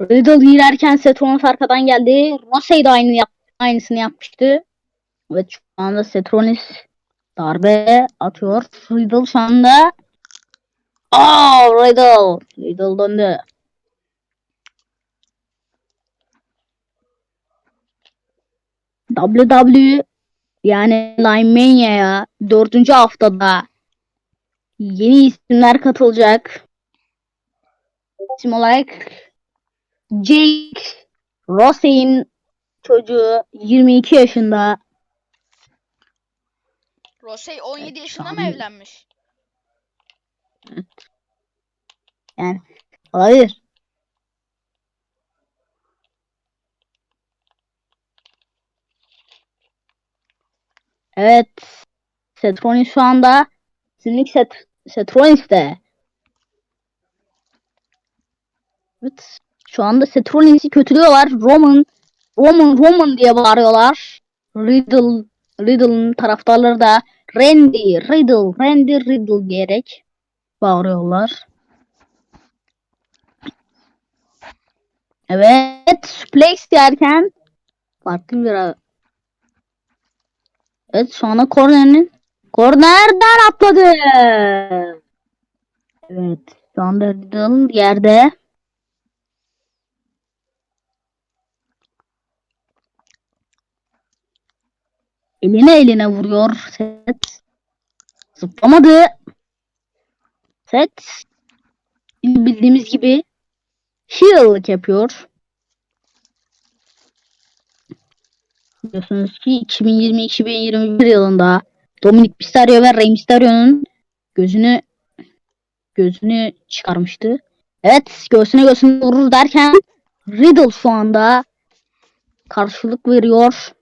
Riddle girerken Seth Rollins arkadan geldi. Rosey de aynı yap aynısını yapmıştı. Evet şu anda Seth Rollins darbe atıyor. Riddle şu anda Oh Riddle. Riddle döndü. WW yani Limania'ya dördüncü haftada yeni isimler katılacak. İsim olarak Jake Rossey'in çocuğu 22 yaşında. Rosey 17 Evet, yaşında mı evlenmiş? Yani olabilir. Evet. Seth Rollins şu anda Simlik Seth, Seth Rollins'te. Evet. Şu anda Seth Rollins'i kötülüyorlar. Roman Roman Roman diye bağırıyorlar. Riddle Riddle'ın taraftarları da Randy Riddle Randy Riddle diyerek bağırıyorlar. Evet, suplex derken farklı bir Evet, anda kornerin kornerden atladı. Evet, şu anda Riddle yerde. Eline eline vuruyor Set. Zıplamadı. Set bildiğimiz gibi heal'lık yapıyor. Biliyorsunuz ki 2020-2021 yılında Dominic Mysterio ve Rey Mysterio'nun gözünü gözünü çıkarmıştı. Evet göğsüne göğsüne vurur derken Riddle şu anda karşılık veriyor.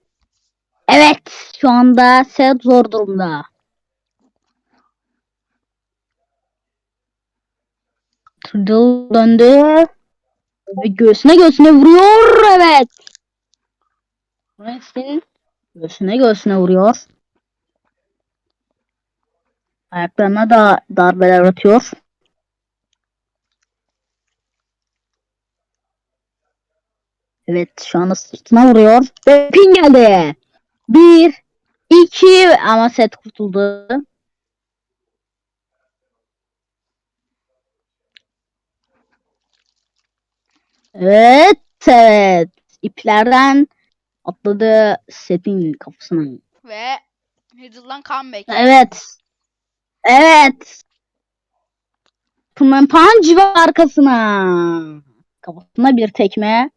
Şu anda Seth zor durumda. Riddle döndü. Ve göğsüne göğsüne vuruyor. Evet. Wrestling göğsüne göğsüne vuruyor. Ayaklarına da darbeler atıyor. Evet şu anda sırtına vuruyor. Ve pin geldi. Bir, iki ama set kurtuldu. Evet, evet. İplerden atladı setin kafasına. Ve Riddle'dan comeback. Evet. Evet. Superman Punch ve arkasına. Kafasına bir tekme.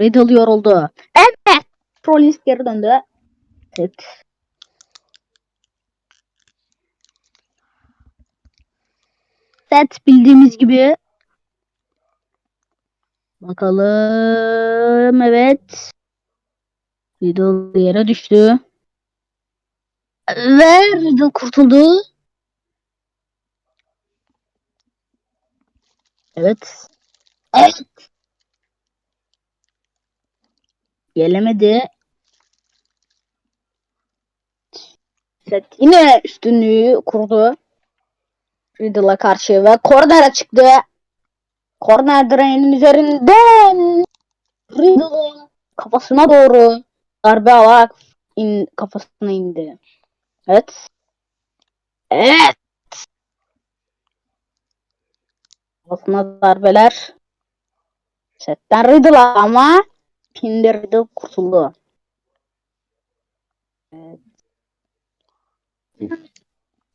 Riddle yoruldu. Evet. Rollins geri döndü. Evet. Set bildiğimiz gibi. Bakalım. Evet. Riddle yere düştü. Ve Riddle kurtuldu. Evet. Evet. Gelemedi. Set yine üstünlüğü kurdu. Riddle'a karşı ve kornere çıktı. Korner direğinin üzerinden Riddle'ın kafasına doğru darbe alarak in, kafasına indi. Evet. Evet. Kafasına darbeler. Setten Riddle'a ama Riddle kurtuldu. Evet.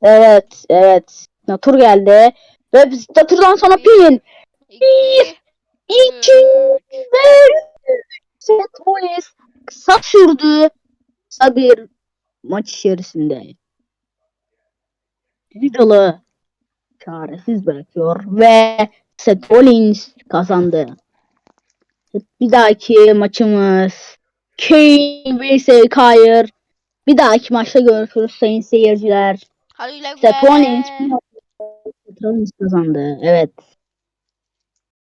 Evet, evet. Natur geldi. Ve biz Natur'dan sonra pin. İki. İki ve Seth Rollins kısa sürdü. Kısa bir maç içerisinde. Riddle'ı çaresiz bırakıyor ve Seth Rollins kazandı. Bir dahaki maçımız Kane vs Kyr. Bir dahaki maçta görüşürüz sayın seyirciler. Hadi güle güle. Rollins kazandı. Evet.